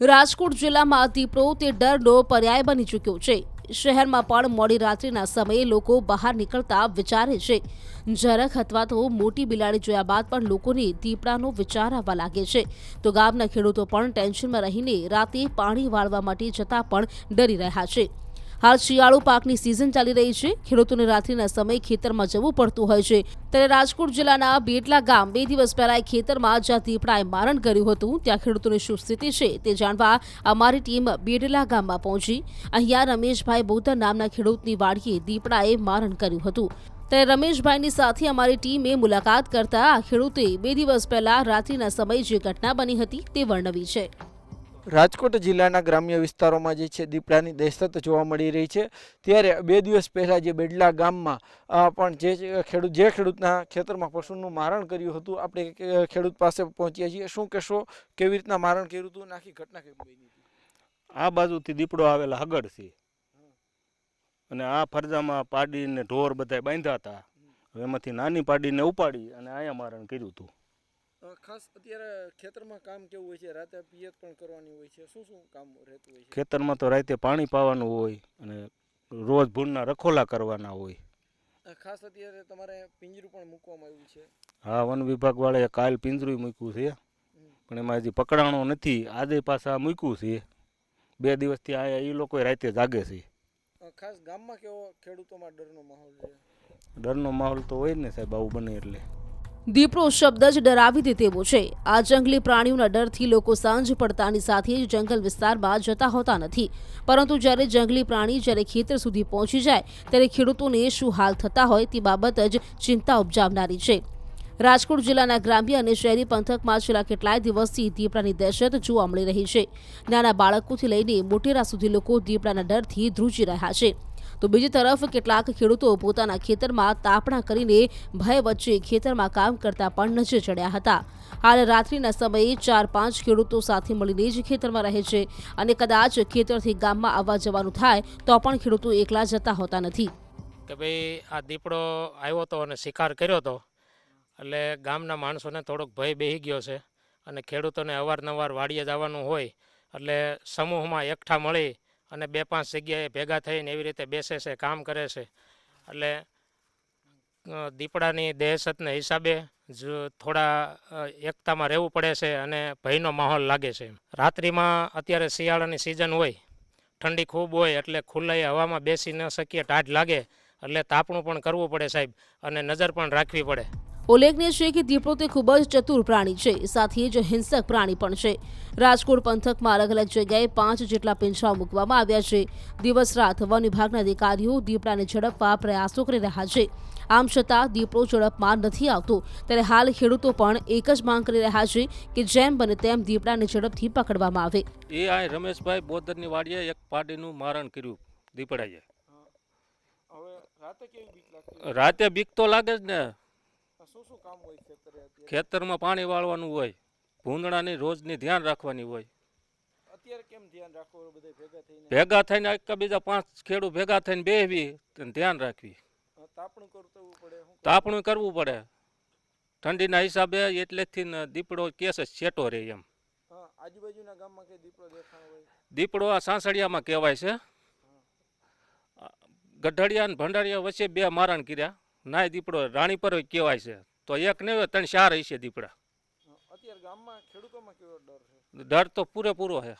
રાજકોટ જિલ્લામાં દીપડો તે ડરનો પર્યાય બની ચૂક્યો છે. શહેરમાં પણ મોડી રાત્રિના સમયે લોકો બહાર નીકળતા વિચારે છે. જરાક અથવા તો મોટી બિલાડી જોયા બાદ પણ લોકોને દીપડાનો વિચાર આવવા લાગે છે. તો ગામના ખેડૂતો પણ ટેન્શનમાં રહીને રાતે પાણી વાળવા માટે જતા પણ ડરી રહ્યા છે. હાલ શિયાળુ પાકની સિઝન ચાલી રહી છે. ખેડૂતોને રાત્રિના સમયે ખેતરમાં જવું પડતું હોય છે. ત્યારે રાજકોટ જિલ્લાના બેટલા ગામ બે દિવસ પહેલા ખેતરમાં જ્યાં દીપડાએ મારણ કર્યું હતું, ત્યાં ખેડૂતોની શું સ્થિતિ છે તે જાણવા અમારી ટીમ બેડલા ગામમાં પહોંચી. અહીંયા રમેશભાઈ બોધર નામના ખેડૂતની વાડીએ દીપડાએ મારણ કર્યું હતું. ત્યારે રમેશભાઈની સાથે અમારી ટીમે મુલાકાત કરતા આ ખેડૂતે બે દિવસ પહેલા રાત્રિના સમયે જે ઘટના બની હતી તે વર્ણવી છે. રાજકોટ જિલ્લાના ગ્રામ્ય વિસ્તારોમાં જે છે દીપડાની દહેશત જોવા મળી રહી છે. ત્યારે બે દિવસ પહેલાં જે બેડલા ગામમાં પણ જે ખેડૂત જે ખેડૂતના ખેતરમાં પશુનું મારણ કર્યું હતું આપણે ખેડૂત પાસે પહોંચ્યા છીએ. શું કહેશો કેવી રીતના મારણ કર્યું હતું નાખી આખી ઘટના કેવી બની આ બાજુથી દીપડો આવેલા હગડથી અને આ ફરજામાં પાડીને ઢોર બધા બાંધ્યા હતા. એમાંથી નાની પાડીને ઉપાડી અને અહીંયા મારણ કર્યું હતું. ખાસ અત્યારે ખેતરમાં કામ કેવું હોય છે? રાતે પિયત પણ કરવાની હોય છે. શું શું કામ રહેતું હોય છે? ખેતરમાં તો રાતે પાણી પાવાનું હોય અને રોજ ભૂંડના રખોલા કરવાના હોય. ખાસ અત્યારે તમારે પિંજરું પણ મૂકવામાં આવ્યું છે. હા વન વિભાગવાળાએ કાલ પિંજરું મૂક્યું છે. પણ એમાં હજી પકડાણો નથી. આજે પાછા મૂક્યું છે. બે દિવસથી આયા એ લોકો રાતે જાગે છે. ખાસ ગામમાં કેવો ખેડૂતોમાં ડરનો માહોલ છે? ડરનો માહોલ તો હોય ને સાહેબ આવું બને એટલે. દીપડો શબ્દ જ ડરાવી દે તેવો છે. આ જંગલી પ્રાણીઓના ડરથી લોકો સાંજ પડતાની સાથે જ જંગલ વિસ્તારમાં જતા હોતા નથી. પરંતુ જ્યારે જંગલી પ્રાણી જ્યારે ખેતર સુધી પહોંચી જાય, ત્યારે ખેડૂતોને શું હાલ થતા હોય તે બાબત જ ચિંતા ઉપજાવનારી છે. રાજકોટ જિલ્લાના ગ્રામ્ય અને શહેરી પંથકમાં છેલ્લા કેટલાય દિવસથી દીપડાની દહેશત જોવા મળી રહી છે. નાના બાળકોથી લઈને મોટેરા સુધી લોકો દીપડાના ડરથી ધ્રુજી રહ્યા છે. તો બીજી તરફ કેટલાક ખેડૂતો પોતાના ખેતરમાં તાપણા કરીને ભય વચ્ચે ખેતરમાં કામ કરતા પણ નજરે ચડ્યા હતા. હાલ રાત્રિના સમયે ચાર પાંચ ખેડૂતો સાથે મળીને જ ખેતરમાં રહે છે અને કદાચ ખેતરથી ગામમાં આવવા જવાનું થાય તો પણ ખેડૂતો એકલા જતા હોતા નથી. કે ભાઈ, આ દીપડો આવ્યો હતો અને શિકાર કર્યો હતો એટલે ગામના માણસોને થોડોક ભય બેહી ગયો છે અને ખેડૂતોને અવારનવાર વાડીએ જવાનું હોય, એટલે સમૂહમાં એકઠા મળી અને બે પાંચ જગ્યાએ ભેગા થઈને એવી રીતે બેસે છે, કામ કરે છે. એટલે દીપડાની દહેશતને હિસાબે જ થોડા એકતામાં રહેવું પડે છે અને ભયનો માહોલ લાગે છે રાત્રિમાં અત્યારે શિયાળાની સિઝન હોય, ઠંડી ખૂબ હોય એટલે ખુલ્લાએ હવામાં બેસી ન શકીએ, ટાઢ લાગે એટલે તાપણું પણ કરવું પડે સાહેબ અને નજર પણ રાખવી પડે. ઉલ્લેખનીય છે કે દીપડો તે ખૂબ જ ચતુર પ્રાણી છે. સાથે જ હિંસક પ્રાણી પણ છે. રાજકોટ પંથકમાં અલગ અલગ જગ્યાએ પાંચ જેટલા પીંછાઓ મૂકવામાં આવ્યા છે. દિવસ રાત વન વિભાગના અધિકારીઓ દીપડાને ઝડપવા પ્રયાસો કરી રહ્યા છે. આમ છતાં દીપડો ઝડપમાં નથી આવતો. ત્યારે હાલ ખેડૂતો પણ એક જ માંગ કરી રહ્યા છે કે જેમ બને તેમ દીપડાને ઝડપથી પકડવામાં આવે. એ આ રમેશભાઈ બોદરની વાડીએ એક પાડીનું મારણ કર્યું દીપડાએ. હવે રાતે કેવી બીક લાગતી? રાતે બીક તો લાગે જ ને. શું શું કામ હોય ખેતરે ખેતરમાં પાણી વાળવાનું હોય ભૂંદડાની રોજની ધ્યાન રાખવાની હોય. અત્યારે કેમ ધ્યાન રાખવું? બધા ભેગા થઈને? ભેગા થઈને એક બીજા પાંચ ખેડૂત ભેગા થઈને બેહવી ધ્યાન રાખવી. તાપણું કરવું પડે તાપણું કરવું પડે. ઠંડીના હિસાબે એટલેથી ને દીપડો કેસ છેટો રહે એમ. આજુબાજુના ગામમાં દીપડો દેખાણ હોય? દીપડો આ સાંસળિયામાં કહેવાય છે. ગઢડિયા અને ભંડારિયા વચ્ચે બે મારણ કર્યા. નાય દીપડો રાણી પર કહેવાય છે. તો એક નહીં ત્રણ ચાર હશે દીપડા. અત્યારે ગામમાં ખેડૂતોમાં કેવો ડર છે? ડર તો પૂરેપૂરો છે.